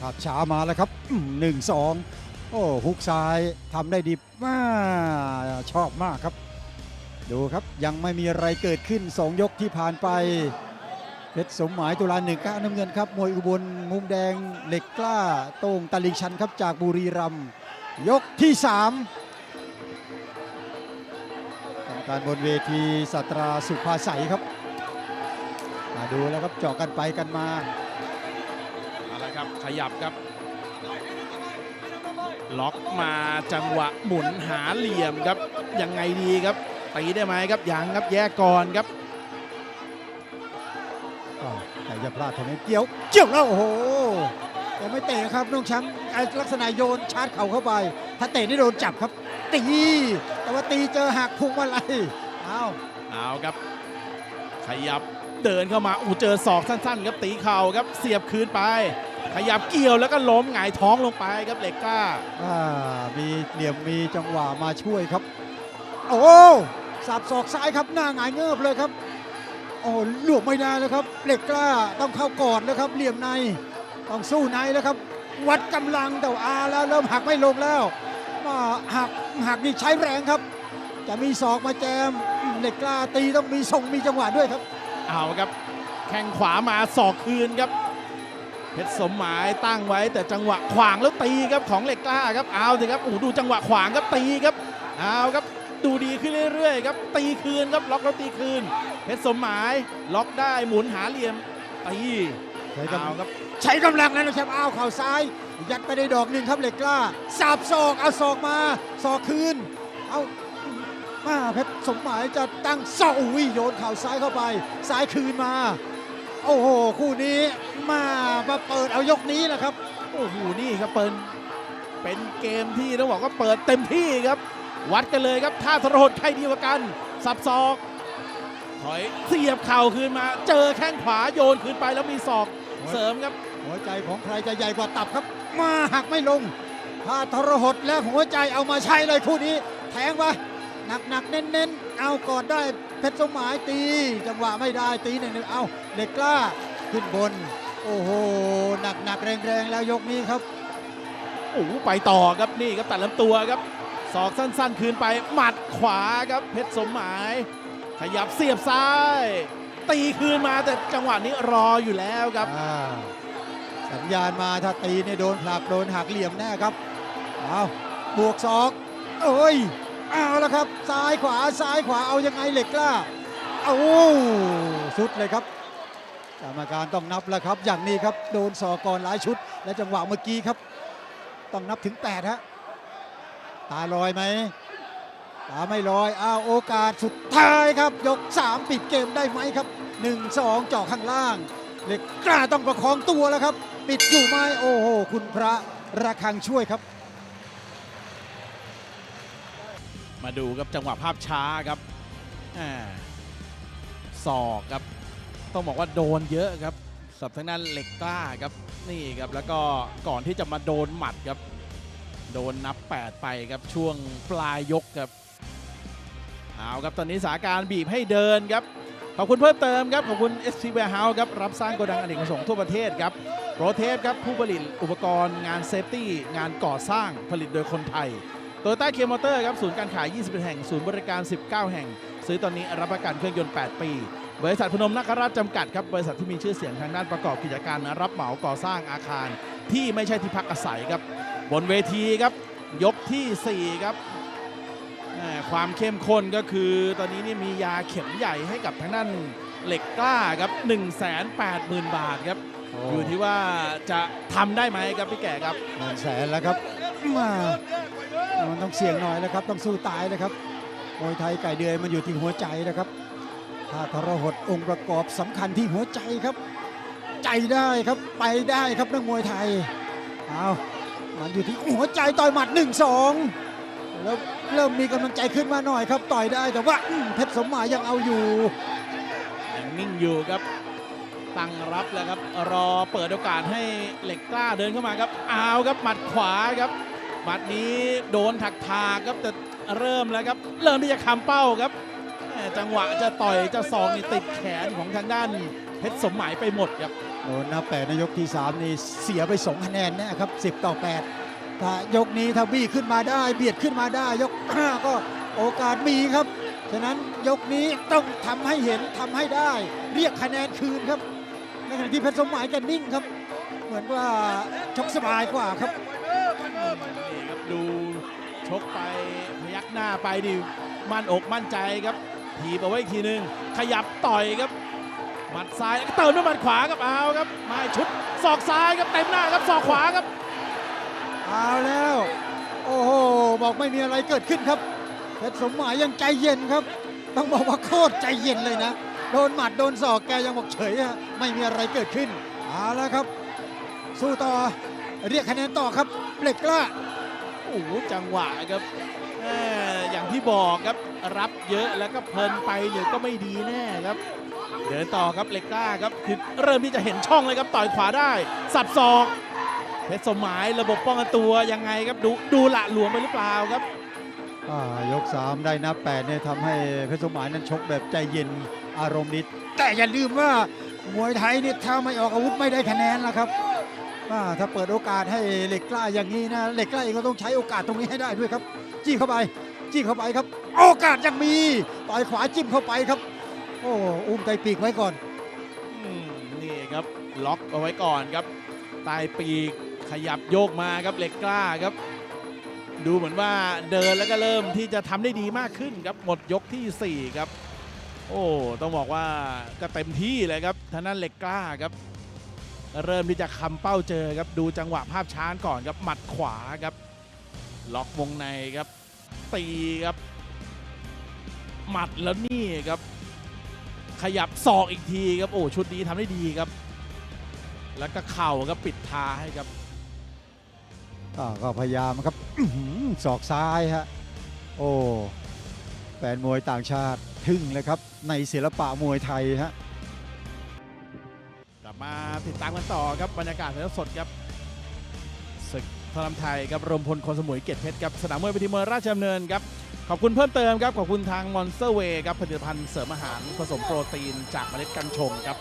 ภาพช้ามาแล้วครับหนึ่งสองโอ้ฮุกซ้ายทำได้ดีมากชอบมากครับ ดูครับยังไม่มีอะไรเกิดขึ้น 2 ยกที่ผ่านไปเพชรสมหมายตุลาหนึ่งก้าน้ำเงินครับมวยอุบลมุมแดงเหล็กกล้าโต้งตลิ่งชันครับจากบุรีรัมย์ยกที่3กรรมการบนเวทีสัตราสุภาใสครับมาดูแล้วครับเจาะกันไปกันมา ขยับครับ ล็อกมาจังหวะหมุนหาเหลี่ยมครับ ยังไงดีครับตีได้ไหมครับยังครับแยกก่อนครับอ้าวแต่อย่าพลาดทำไมเกี่ยวเกี่ยวแล้วโอ้โหแต่ไม่เตะครับน้องแชมป์ไอ้ลักษณะโยนชาร์จเข่าเข้าไป ถ้าเตะนี่โดนจับครับ ตี แต่ว่าตีเจอหักพุงมาลัยอ้าวเอาครับ ขยับเดินเข้ามาอู้เจอศอกสั้นๆครับตีเข่าครับเสียบคืนไป ขยับเกี่ยวแล้วก็ล้มหงายท้องลงไปครับเหล็กกล้าอ่ามีเหลี่ยมมีจังหวะมาช่วยครับ โอ้สับศอกซ้ายครับหน้าหงายเงือบเลยครับโอ้หลวกไม่ได้แล้วครับ เหล็กกล้าต้องเข้ากอดแล้วครับ เหลี่ยมในต้องสู้ในแล้วครับ วัดกำลังแต่ว่าอาแล้วเริ่มหักไม่ลงแล้วมาหักหักนี่ใช้แรงครับ จะมีศอกมาแจมเหล็กกล้าตีต้องมีส่งมีจังหวะด้วยครับ เอาครับ แข้งขวามาศอกคืนครับ เพชรสมหมายตั้งไว้แต่จังหวะขวางแล้วตีครับของเหล็กกล้าครับเอาสิครับโอ้ดูจังหวะขวางครับตีครับเอาครับดูดีขึ้นเรื่อยๆครับตีคืนครับล็อกแล้วตีคืน เพชรสมหมายล็อกได้หมุนหาเหลี่ยมตีใช้กำเอาครับใช้กำลังแล้วนะครับอ้าวเข่าซ้าย ยัดไปได้ดอกหนึ่งครับเหล็กกล้าสาบศอกเอาศอกมาศอกคืนเอามาเพชรสมหมายจะตั้งศอกอุ้ยโยนเข่าซ้ายเข้าไป ซ้ายคืนมา โอ้โห คู่นี้มามาเปิดเอายกนี้นะครับ โอ้โหนี่ครับเป็นเป็นเกมที่ต้องบอกว่าเปิดเต็มที่ครับ วัดกันเลยครับท่าทรหดใครดีกว่ากัน สับศอก ถอยเสียบเข่าคืนมา เจอแข้งขวาโยนคืนไปแล้วมีศอกเสริมครับ หัวใจของใครจะใหญ่กว่าตับครับ มาหักไม่ลงถ้าทรหดและหัวใจเอามาใช้เลยคู่นี้ แทงไป หนักหนักๆเน้นเน้นๆเอากอดได้เพชรสมหมายตี จังหวะไม่ได้ตีหนึ่งหนึ่งเอาเหล็กกล้าขึ้นบน โอ้โหหนักหนักๆแรงแรงๆแล้วยกนี้ครับโอ้โหไปต่อครับนี่ครับตัดลำตัวครับศอกสั้น ๆ คืนไปหมัดขวาครับเพชรสมหมาย ขยับเสียบซ้าย ตีคืนมาแต่จังหวะนี้รออยู่แล้วครับอ่าสัญญาณมาถ้าตีเนี่ยโดนผลักโดนหักเหลี่ยมแน่ครับเอาบวกศอกเอ้ย เอาแล้วครับ ซ้ายขวาซ้ายขวาเอายังไงเหล็กกล้าเอาสุดเลยครับกรรมการต้องนับแล้วครับ อย่างนี้ครับโดนศอกก่อนหลายชุด และจังหวะเมื่อกี้ครับ ต้องนับถึง8ฮะตาลอยไหมตาไม่ลอยอ้าวโอกาสสุดท้ายครับ ยก 3 ปิดเกมได้ไหมครับ 1 2 เจาะข้างล่าง เหล็กกล้าต้องประคองตัวแล้วครับ ปิดอยู่ไหมโอ้โหคุณพระระคังช่วยครับ มาดูครับจังหวะภาพช้าครับอ่าศอกครับ ต้องบอกว่าโดนเยอะครับสับทางด้านเหล็กกล้าครับนี่ครับแล้วก็ก่อนที่จะมาโดนหมัดครับ โดนนับ 8 ไปครับช่วงปลายยกครับเอาครับตอนนี้สาการบีบให้เดินครับ ขอบคุณเพิ่มเติมครับ ขอบคุณ SC Warehouse ครับ รับสร้างโกดังอเนกประสงค์ทั่วประเทศครับโปรเทปครับผู้ผลิตอุปกรณ์งานเซฟตี้งานก่อสร้างผลิตโดยคนไทย โตโยต้าเคียร์มอเตอร์ครับศูนย์การขาย 21 แห่ง ศูนย์บริการ 19 แห่ง ซื้อตอนนี้รับประกันเครื่องยนต์ 8 ปี บริษัทพนมนาคราชจำกัดครับ บริษัทที่มีชื่อเสียงทางด้านประกอบกิจการรับเหมาก่อสร้างอาคาร ที่ไม่ใช่ที่พักอาศัยครับ บนเวทีครับ ยกทีสี่4 ครับแหม่ความเข้มข้นก็คือตอนนี้นี่มียาเข็มใหญ่ให้กับทางด้านเหล็กกล้าครับ 180,000 บาทครับอยู่ที่ว่าจะทำได้ไหมครับพี่แก่ครับเงินแสนแล้วครับมา มันต้องเสี่ยงหน่อยแล้วครับ ต้องสู้ตายนะครับมวยไทยไก่เดือยมันอยู่ที่หัวใจนะครับถ้าทรหดองค์ประกอบสำคัญที่หัวใจครับ ใจได้ครับไปได้ครับนักมวยไทยเอามันอยู่ที่หัวใจต่อยหมัด 1 2 แล้วเริ่มมีกำลังใจขึ้นมาหน่อยครับ ต่อยได้แต่ว่าเพชรสมหมายยังเอาอยู่ยังนิ่งอยู่ครับตั้งรับแล้วครับ รอเปิดโอกาสให้เหล็กกล้าเดินเข้ามาครับ เอาครับหมัดขวาครับ มัดนี้โดนถักทากครับแต่เริ่มแล้วครับ เริ่มที่จะคำเป้าครับ จังหวะจะต่อยจะซองนี่ติดแขนของทางด้านเพชรสมหมายไปหมดครับโดนนับแปดในยกที่ 3 นี่เสียไป2คะแนนน่ครับ 10 ต่อ 8 ถ้ายกนี้ถ้าบี้ขึ้นมาได้เบียดขึ้นมาได้ ยก 5 ก็โอกาสมีครับ ฉะนั้นยกนี้ต้องทำให้เห็นทำให้ได้ เรียกคะแนนคืนครับในขณะที่เพชรสมหมายกันนิ่งครับ เหมือนว่าชกสบายกว่าครับ ดูชกไปพยักหน้าไปดิมั่นอกมั่นใจครับถีบเอาไว้อีกทีนึง ขยับต่อยครับหมัดซ้ายแล้วก็เติมด้วยหมัดขวาครับเอาครับมาชุดศอกซ้ายครับเต็มหน้าครับศอกขวาครับเอาแล้ว โอ้โหบอกไม่มีอะไรเกิดขึ้นครับเพชรสมหมายยังใจเย็นครับ ต้องบอกว่าโคตรใจเย็นเลยนะโดนหมัดโดนศอกแกยังบอกเฉยอะไม่มีอะไรเกิดขึ้นเอาแล้วครับ สู้ต่อเรียกคะแนนต่อครับเหล็กกล้า โอ้โหจังหวะครับแหม่อย่างที่บอกครับรับเยอะแล้วก็เพลินไปเดี๋ยวก็ไม่ดีแน่ครับ เดินต่อครับเล็กกล้าครับคือเริ่มที่จะเห็นช่องเลยครับต่อยขวาได้ สับศอกเพชรสมหมายระบบป้องกันตัวยังไงครับดูดูหละหลวมไปหรือเปล่าครับอ่ายก 3 ได้นับ8เนี่ยทำให้เพชรสมหมายนั้นชกแบบใจเย็นอารมณ์นิดแต่อย่าลืมว่ามวยไทยนี่ถ้าไม่ออกอาวุธไม่ได้คะแนนแล้วครับอ่า ถ้าเปิดโอกาสให้เหล็กกล้าอย่างนี้นะเหล็กกล้าเองก็ต้องใช้โอกาสตรงนี้ให้ได้ด้วยครับ จี้เข้าไป จี้เข้าไปครับ โอกาสยังมีต่อยขวาจิ้มเข้าไปครับ โอ้อุ้มไตปีกไว้ก่อนอนี่ครับล็อกเอาไว้ก่อนครับใต้ปีกขยับโยกมาครับเหล็กกล้าครับ ดูเหมือนว่าเดินแล้วก็เริ่มที่จะทำได้ดีมากขึ้นครับหมดยกทีสี่ 4 ครับ โอ้ต้องบอกว่าก็เต็มที่เลยครับท่านั้นเหล็กกล้าครับ เริ่มที่จะคำเป้าเจอครับดูจังหวะภาพช้าก่อนครับหมัดขวาครับ ล็อกวงในครับ ตีครับ หมัดแล้วนี่ครับ ขยับศอกอีกทีครับโอ้ชุดนี้ทำได้ดีครับ แล้วก็เข่าครับปิดท้ายครับอ่าก็พยายามครับ ศอกซ้ายฮะโอ้แฟนมวยต่างชาติทึ่งเลยครับ ในศิลปะมวยไทยฮะ มาติดตามกันต่อครับบรรยากาศสดๆครับศึกพลัมไทยครับรวมพลคนสมุยเกตเพชรครับสนามมวยพิธีเมืองราชดำเนินครับขอบคุณเพิ่มเติมครับขอบคุณทางมอนสเตอร์เวย์ครับผลิตภัณฑ์เสริมอาหารผสมโปรตีนจากเมล็ดกัญชงครับ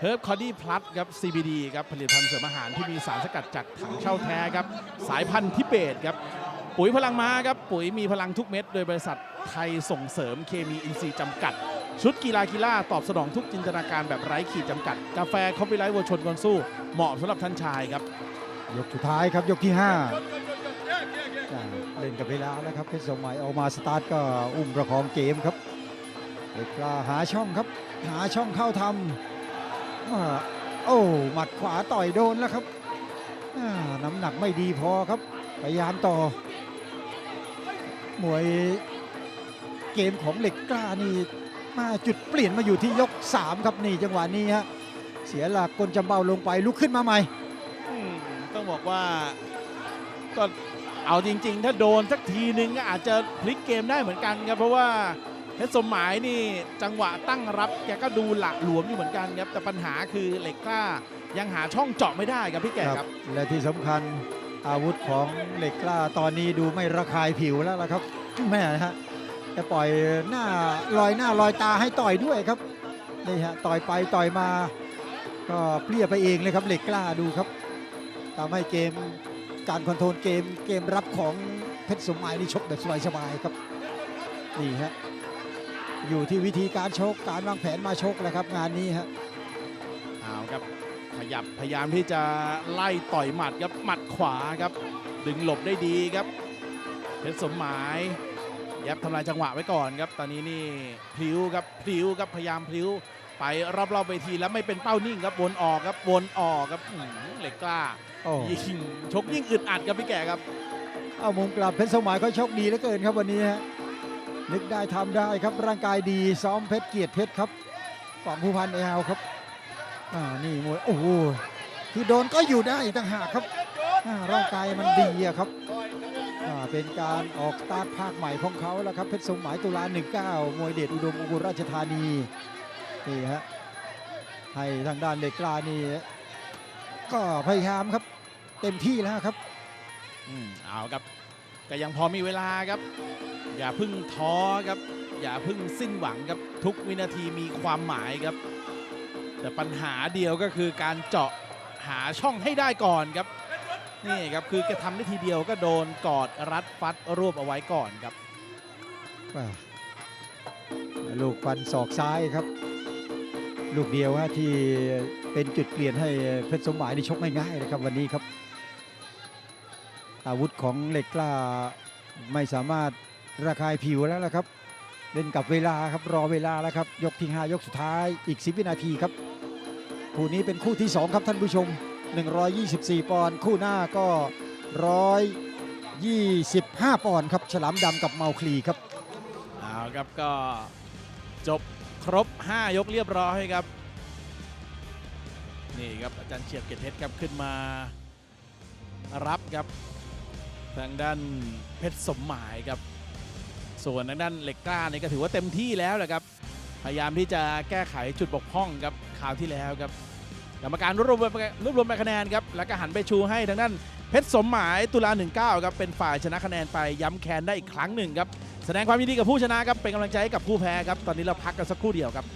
เฮิร์บคอดี้พลัสครับ CBD ครับผลิตภัณฑ์เสริมอาหารที่มีสารสกัดจากถังเช่าแท้ครับสายพันธุ์ทิเบตครับปุ๋ยพลังม้าครับปุ๋ยมีพลังทุกเม็ด โดยบริษัทไทยส่งเสริมเคมีอินทรีย์จำกัด ชุดกีฬากีฬาตอบสนองทุกจินตนาการแบบไร้ขีดจำกัด กาแฟคอฟฟี่ไลท์วัวชนกอนสู้ เหมาะสำหรับท่านชายครับ ยกสุดท้ายครับยกที่5อ่าเล่นกับเวลาแล้วครับเพชรสมัยออกมาสตาร์ทก็อุ้มประคองเกมครับเด็กกล้าหาช่องครับ หาช่องเข้าทำอ่าโอ้หมัดขวาต่อยโดนแล้วครับอ่าน้ำหนักไม่ดีพอครับ พยายามต่อ มวยเกมของเหล็กกล้านี่ มาจุดเปลี่ยนมาอยู่ที่ยก 3 ครับนี่จังหวะนี้ฮะเสียหลักกลจำเบาลงไปลุกขึ้นมาใหม่อืมต้องบอกว่าก็เอาจริง ๆ ถ้าโดนสักทีนึงก็อาจจะพลิกเกมได้เหมือนกันครับเพราะว่าเพชรสมหมายนี่จังหวะตั้งรับแกก็ดูหละหลวมอยู่เหมือนกันครับแต่ปัญหาคือเหล็กกล้ายังหาช่องเจาะไม่ได้ครับพี่แก่ครับ และที่สำคัญอาวุธของเหล็กกล้าตอนนี้ดูไม่ระคายผิวแล้วล่ะครับแม่นะฮะ จะปล่อยหน้าลอยหน้าลอยตาให้ต่อยด้วยครับนี่ฮะต่อยไปต่อยมา ก็เปลี่ยไปเองเลยครับเหล็กกล้าดูครับทำให้เกมการคอนโทรลเกมเกมรับของเพชรสมหมายนี่ชกแบบสบายๆครับนี่ฮะอยู่ที่วิธีการชกการวางแผนมาชกแหละครับงานนี้ฮะเอาครับขยับพยายามที่จะไล่ต่อยหมัดครับหมัดขวาครับ ดึงหลบได้ดีครับเพชรสมหมาย ยับทำลายจังหวะไว้ก่อนครับ ตอนนี้นี่พลิ้วครับพลิ้วครับพยายามพลิ้ว ไปรอบๆเวทีแล้วไม่เป็นเป้านิ่งครับวนออกครับวนออกครับอื้อหือเหล็กกล้าโอ้ยิ่งชกยิ่งอึดอัดครับพี่แก่ครับ เอามุมกลับเพชรสมัยเขาโชคดีเหลือเกินครับวันนี้ฮะนึกได้ทำได้ครับร่างกายดีซ้อมเพชรเกียรติเพชรครับฝั่งผู้พันแอลครับอ่านี่มวยโอ้โหคือโดนก็อยู่ได้อีกต่างหากครับอ่าร่างกายมันดีอะครับอ่า เป็นการออกสตาร์ทภาคใหม่ของเขาแล้วครับเพชรสมหมายตุลา 19 มวยเดชอุดมอุบลราชธานีนี่ฮะให้ทางด้านเหล็กกลานี่ก็พยายามครับ เต็มที่แล้วครับอืมเอาครับก็ยังพอมีเวลาครับ อย่าพึ่งท้อครับ อย่าพึ่งสิ้นหวังครับทุกวินาทีมีความหมายครับ แต่ปัญหาเดียวก็คือการเจาะหาช่องให้ได้ก่อนครับ นี่ครับคือแกทำได้ทีเดียวก็โดนกอดรัดฟัดรวบเอาไว้ก่อนครับอ่าลูกฟันศอกซ้ายครับ ลูกเดียวฮะที่เป็นจุดเปลี่ยนให้เพชรสมหมายนี่ชกง่ายๆนะครับวันนี้ครับ อาวุธของเหล็กกล้าไม่สามารถระคายผิวแล้วละครับ เล่นกับเวลาครับรอเวลาแล้วครับ ยกที่ 5 ยกสุดท้ายอีก 10 วินาทีครับ คู่นี้เป็นคู่ที่ 2 ครับท่านผู้ชม 124 ปอนด์คู่หน้าก็ 125 ปอนด์ครับฉลามดำกับเมาคลีครับเอาครับก็จบครบ 5 ยกเรียบร้อยครับ นี่ครับอาจารย์เฉียบเกตเพชรครับขึ้นมารับครับ ทางด้านเพชรสมหมายครับ ส่วนทางด้านเหล็กกล้านี่ก็ถือว่าเต็มที่แล้วแหละครับ พยายามที่จะแก้ไขจุดบกพร่องครับคราวที่แล้วครับ กรรมการรวบรวมรวบรวมคะแนนครับแล้วก็หันไปชูให้ทางด้านเพชรสมหมายตุลา19ครับเป็นฝ่ายชนะคะแนนไปย้ำแค้นได้อีกครั้งหนึ่งครับแสดงความยินดีกับผู้ชนะครับเป็นกำลังใจให้กับผู้แพ้ครับตอนนี้เราพักกันสักครู่เดียวครับ